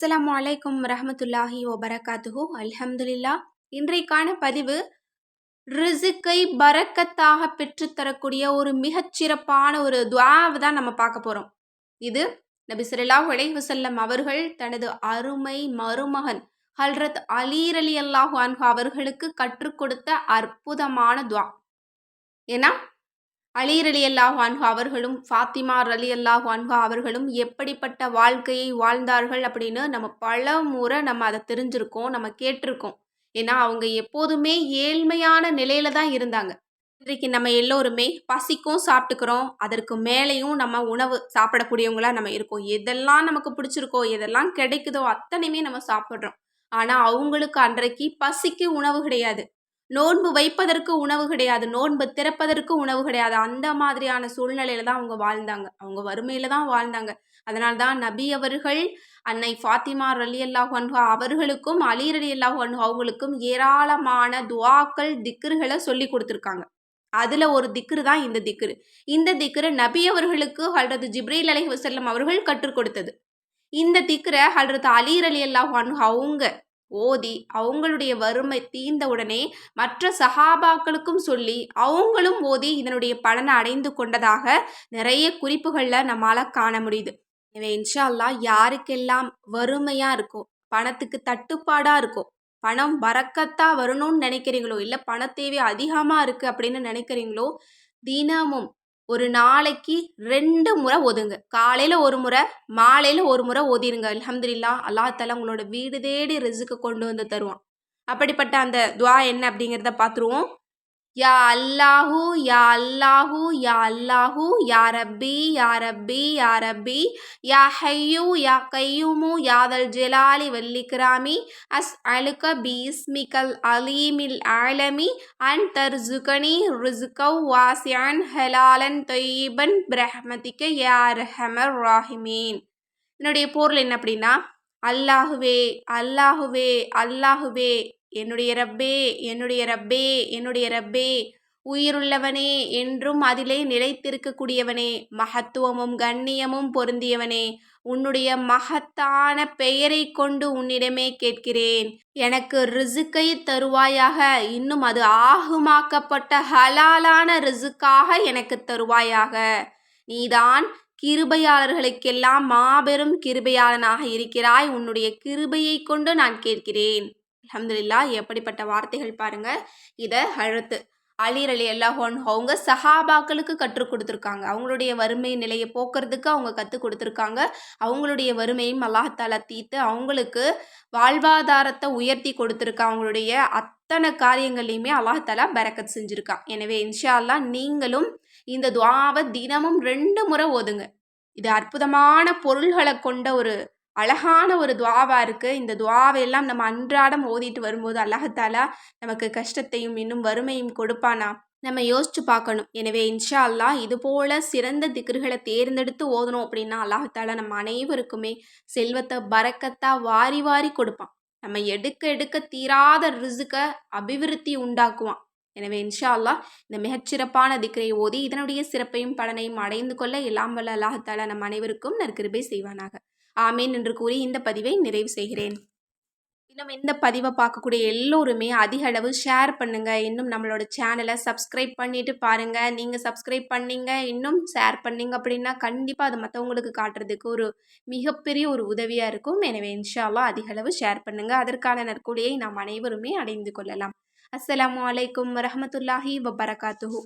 அஸ்லாம் அலைக்கும் ரஹமத்துல்லாஹி வபரகாத்துஹு. அல்ஹம்துலில்லா. இன்றைக்கான பதிவு ரிசுக்கை பரக்கத்தாக பெற்றுத்தரக்கூடிய ஒரு மிகச்சிறப்பான ஒரு துவாவை தான் நம்ம பார்க்க போகிறோம் இது நபி ஸல்லல்லாஹு அலைஹி அவர்கள் தனது அருமை மருமகன் ஹல்ரத் அலீர் அலி அல்லாஹு அன்ஹு அவர்களுக்கு கற்றுக் கொடுத்த அற்புதமான துவா. ஏன்னா அலீர் அலி அல்லாஹ் அன்ஹு அவர்களும் ஃபாத்திமா அலி அல்லாஹ் அன்ஹு அவர்களும் எப்படிப்பட்ட வாழ்க்கையை வாழ்ந்தார்கள் அப்படின்னு நம்ம பல முறை நம்ம அதை தெரிஞ்சிருக்கோம் நம்ம கேட்டிருக்கோம். ஏன்னா அவங்க எப்போதுமே ஏழ்மையான நிலையில தான் இருந்தாங்க. இன்றைக்கு நம்ம எல்லோருமே பசிக்கும் சாப்பிட்டுக்கிறோம் அதற்கு மேலேயும் நம்ம உணவு சாப்பிடக்கூடியவங்களா நம்ம இருக்கோம். எதெல்லாம் நமக்கு பிடிச்சிருக்கோ எதெல்லாம் கிடைக்குதோ அத்தனையுமே நம்ம சாப்பிட்றோம். ஆனால் அவங்களுக்கு அன்றைக்கு பசிக்கு உணவு கிடையாது. நோன்பு வைப்பதற்கு உணவு கிடையாது நோன்பு திறப்பதற்கு உணவு கிடையாது. அந்த மாதிரியான சூழ்நிலையில தான் அவங்க வாழ்ந்தாங்க. அவங்க வறுமையில தான் வாழ்ந்தாங்க. அதனால தான் நபி அவர்கள் அன்னை ஃபாத்திமா ரலி அல்லாஹ் அன்ஹா அவர்களுக்கும் அலி ரலி அல்லாஹ் அன்ஹா அவங்களுக்கும் ஏராளமான துவாக்கள் திக்ருகளை சொல்லி கொடுத்துருக்காங்க. அதில் ஒரு திக்ரு தான் இந்த திக்ரு. இந்த திக்ரு நபி அவர்களுக்கு ஹல்ரத் ஜிப்ரீல் அலி வசல்லம் அவர்கள் கற்றுக் கொடுத்தது. இந்த திக்ரை ஹல்ரத் அலி அலி அல்லாஹ் அன்ஹா அவங்க ஓதி அவங்களுடைய வறுமை தீர்ந்த உடனே மற்ற சஹாபாக்களுக்கும் சொல்லி அவங்களும் ஓதி இதனுடைய பலனை அடைந்து கொண்டதாக நிறைய குறிப்புகளில் நம்மளால் காண முடியுது. எனவே இன்ஷா அல்லா யாருக்கெல்லாம் வறுமையாக இருக்கோ பணத்துக்கு தட்டுப்பாடாக இருக்கோ பணம் வரக்கத்தாக வரணும்னு நினைக்கிறீங்களோ இல்லை பண தேவை அதிகமாக இருக்குது அப்படின்னு நினைக்கிறீங்களோ தினமும் ஒரு நாளைக்கு ரெண்டு முறை ஒதுங்க. காலையில் ஒரு முறை மாலையில் ஒரு முறை ஓதிருங்க அலமதுல்லா அல்லாத்தால உங்களோட வீடு தேடி ரிசுக்கு கொண்டு வந்து தருவான். அப்படிப்பட்ட அந்த துவா என்ன அப்படிங்கிறத பார்த்துருவோம். யா அல்லாஹு யா அல்லாஹு யா அல்லாஹு யா ரப்பி யா ரப்பி யா ரப்பி யா ஹையூ யா கையூமு யாதல் ஜெலாலி வல்லிக்ராமி அஸ் அலுக பி இஸ்மிகல் அலீமில் ஆலமி அன் தர்சுகனி ரிசுகவ் வாசியான் ஹலாலன் தொய்பன் பிரஹ்மதிக்க யா ரஹமர் ராஹிமீன். என்னுடைய பொருள் என்ன அப்படின்னா அல்லாஹுவே அல்லாஹுவே அல்லாஹுவே என்னுடைய ரப்பே என்னுடைய ரப்பே என்னுடைய ரப்பே உயிருள்ளவனே என்றும் அதிலே நிலைத்திருக்கக்கூடியவனே மகத்துவமும் கண்ணியமும் பொருந்தியவனே உன்னுடைய மகத்தான பெயரை கொண்டு உன்னிடமே கேட்கிறேன். எனக்கு ரிசுக்கை தருவாயாக இன்னும் அது ஆகுமாக்கப்பட்ட ஹலாலான ரிசுக்காக எனக்கு தருவாயாக. நீதான் கிருபையாளர்களுக்கெல்லாம் மாபெரும் கிருபையாளனாக இருக்கிறாய் உன்னுடைய கிருபையை கொண்டு நான் கேட்கிறேன். அஹமதுல்லா எப்படிப்பட்ட வார்த்தைகள் பாருங்க. இதை அழுத்து. அலீர் அலி அல்லாஹோன் அவங்க சஹாபாக்களுக்கு கற்றுக் கொடுத்துருக்காங்க. அவங்களுடைய வறுமை நிலையை போக்குறதுக்கு அவங்க கற்றுக் கொடுத்துருக்காங்க. அவங்களுடைய வறுமையும் அல்லாஹால தீர்த்து அவங்களுக்கு வாழ்வாதாரத்தை உயர்த்தி கொடுத்துருக்கா. அவங்களுடைய அத்தனை காரியங்கள்லையுமே அல்லாஹாலா பரக்கத் செஞ்சுருக்கான் எனவே இன்ஷா அல்லா நீங்களும் இந்த துவாவை தினமும் ரெண்டு முறை ஓதுங்க. இது அற்புதமான பொருள்களை கொண்ட ஒரு அழகான ஒரு துவாவாக இருக்குது இந்த துவாவையெல்லாம் நம்ம அன்றாடம் ஓதிட்டு வரும்போது அல்லாஹாலா நமக்கு கஷ்டத்தையும் இன்னும் வறுமையும் கொடுப்பானா? நம்ம யோசிச்சு பார்க்கணும். எனவே இன்ஷா அல்லா இது போல சிறந்த திக்ருகளை தேர்ந்தெடுத்து ஓதணும் அப்படின்னா அல்லாஹாலா நம்ம அனைவருக்குமே செல்வத்தை பறக்கத்தா வாரி வாரி கொடுப்பான். நம்ம எடுக்க எடுக்க தீராத ரிசுக்க அபிவிருத்தி உண்டாக்குவான். எனவே இன்ஷா அல்லா இந்த மிகச்சிறப்பான திக்ரை ஓதி இதனுடைய சிறப்பையும் பலனையும் அடைந்து கொள்ள எல்லாம் வல்ல அல்லாஹாலா நம் அனைவருக்கும் நற்கிருபை செய்வானாக. ஆமேன் என்று கூறி இந்த பதிவை நிறைவு செய்கிறேன். இன்னும் இந்த பதிவை பார்க்கக்கூடிய எல்லோருமே அதிக அளவு ஷேர் பண்ணுங்கள் இன்னும் நம்மளோட சேனலை சப்ஸ்கிரைப் பண்ணிவிட்டு பாருங்கள் நீங்கள் சப்ஸ்கிரைப் பண்ணீங்க இன்னும் ஷேர் பண்ணீங்க அப்படின்னா கண்டிப்பாக அது மற்றவங்களுக்கு காட்டுறதுக்கு ஒரு மிகப்பெரிய ஒரு உதவியாக இருக்கும். எனவே இன்ஷால்லா அதிக அளவு ஷேர் பண்ணுங்கள் அதற்கான நற்கூலியை நாம் அனைவருமே அடைந்து கொள்ளலாம். அஸ்லாம் வலைக்கம் வரமத்துல்லாஹி வபரகாத்துஹூ.